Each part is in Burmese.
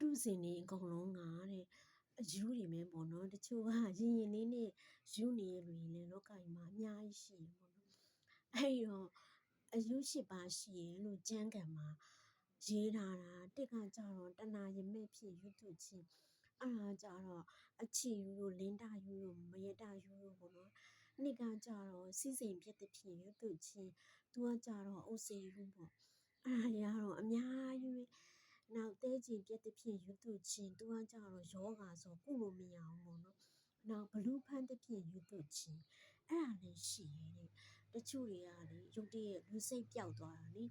တုဇင်တွေအကုန်လုံးကတဲ့အယူတွေပဲပေါ့နော်တချို့ကရင်ရင်လေးနဲ့ယူနေရလူတွေလည်းလောကကြီးမှာအများကြီးရှိတယ်ပေါ့နော်အဲ့တော့အယူရှိပါရှိရလို့ကျမ်းဂန်မှာရေးထားတာတစ်ကကြတော့တဏရမဲ့ဖြစ်ယူတုချင်းအဲ့ဒါကြတော့အချီယူလို့လင်းတာယူလို့မရတာယူလို့ပေါ့နော်နှစ်ကကြတော့စီစဉ်ဖြစ်တဲ့ဖြစ်ယူတုချင်းသူကကြတော့အုပ်စေယူပေါ့အဲ့ဒါတွေကတော့အများကြီးပဲ နောက်တဲချင်ပြက်တဲ့ဖြစ်ယူတုချင်းသူကကြတော့ယောဂါဆိုကုလို့မရအောင်ပေါ့နော်နောက်ဘလူးဖန်းတဲ့ဖြစ်ယူတုချင်းအဲ့ဒါလည်းရှိရဲ့တဲ့တချို့တွေကလေရုတ်တရက်လူစိတ်ပျောက်သွားတာလေ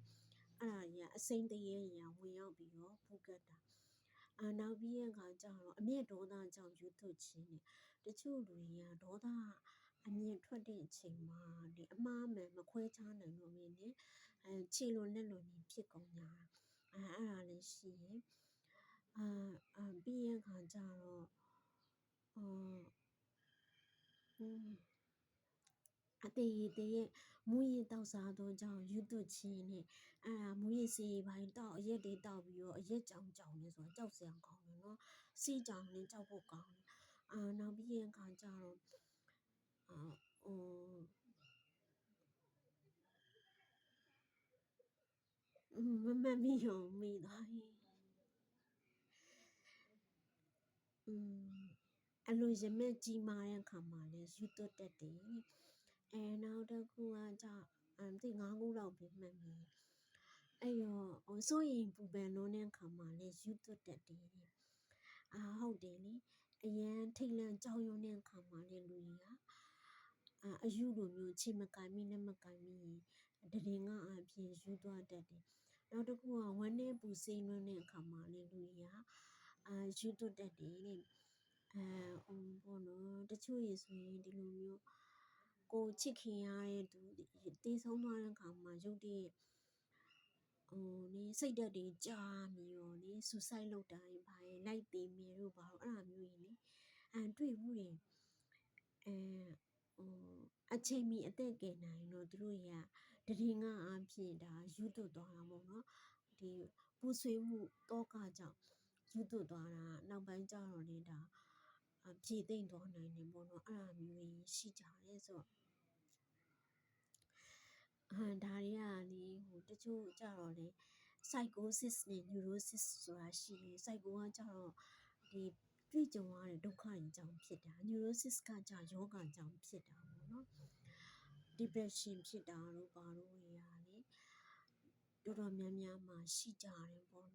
အဲ့ဒါကြီးကအစိမ့်တရေကြီးဝင်ရောက်ပြီးတော့ဖူးကတ်တာအာနောက်ပြီးရဲ့အခါကျတော့အမျက်ဒေါသကြောင့်ယူတုချင်းနဲ့တချို့လူတွေကဒေါသအမြင်ထွက်တဲ့အချိန်မှာဒီအမှားမှန်မခွဲခြားနိုင်လို့မြင်နေအဲခြေလွန်လက်လွန်ကြီးဖြစ်ကုန်ကြတာ အဲအဲ့ဒါလည်းရှိရင်အာအာပြီးရဲ့အခါကျတော့အာอืมအသေးရသေးရဲ့မူရည်တောက်စားသောကြောင့်ယူတုချင်းနဲ့အဲဒါမူရည်စီပိုင်းတောက်အရက်တွေတောက်ပြီးတော့အရက်ကြောင်ကြောင်နေဆိုတာကြောက်စရာကောင်းတယ်နော်စီးကြောင်နဲ့ကြောက်ဖို့ကောင်းတယ်အာနောက်ပြီးရင်ခါကျတော့အာဟို မမမီယုံမိသွားပြီอืมအလိုရမဲ့ကြီးမားတဲ့ခါမှာလဲယူတုတက်တယ်အဲနောက်တစ်ခုကကြအမ်ဒီ9ခုလောက်ပဲမှတ်မိအဲ့တော့ဟိုစိုးရင်ပူပန်လုံးတဲ့ခါမှာလဲယူတုတက်တယ်အာဟုတ်တယ်လေအရန်ထိတ်လန့်ကြောက်ရွံ့တဲ့ခါမှာလဲလူကြီးကအာအယူလိုမျိုးချိမကင်မိနဲ့မကင်မိတရင်ကအပြင်ယူသွားတတ်တယ် နောက်တစ်ခုကဝမ်းနဲ့ပူစိမ့်လွန်းတဲ့အခါမှာလေလူကြီးကအာယူသွတ်တတ်တယ်တဲ့အဲဟိုဘောနော်တချို့ရေဆိုရင်ဒီလိုမျိုးကိုချစ်ခင်ရတဲ့သူတေးဆုံးသွားတဲ့အခါမှာရုပ်တရက်ဟိုနေစိတ်ဓာတ်တွေကြာမီရောနေဆူဆိုက်လောက်တိုင်းဘာရဲ့လိုက်သေးမယ်တို့ဘာလို့အဲ့လိုမျိုးကြီးလေအန်တွေ့ဘူးတယ်အဲဟိုအချိန်မီအသက်ကယ်နိုင်တော့သူတို့ရ တရင်ကအဖြစ်ဒါယူသွတ်သွားတာပေါ့နော်ဒီပူဆွေးမှုတောကကြောင့်ယူသွတ်သွားတာနောက်ပိုင်းကျတော့လေဒါဖြည့်သိမ့်သွားနိုင်တယ်ပေါ့နော်အဲ့လိုမျိုးရှိကြတယ်ဆိုတော့အာဒါတွေကလေဟိုတချို့ကြတော့လေ psychosis နဲ့ neurosis ဆိုတာရှိတယ် psycho ကကြတော့ဒီတွေ့ကြုံရတဲ့ဒုက္ခတွေကြောင့်ဖြစ်တာ neurosis ကကြယောဂကြောင့်ဖြစ်တာပေါ့နော် depression ဖြစ်တာတို့ဘာလို့ရလေတော်တော်များများမှာရှိကြတယ်ပေါ့နော်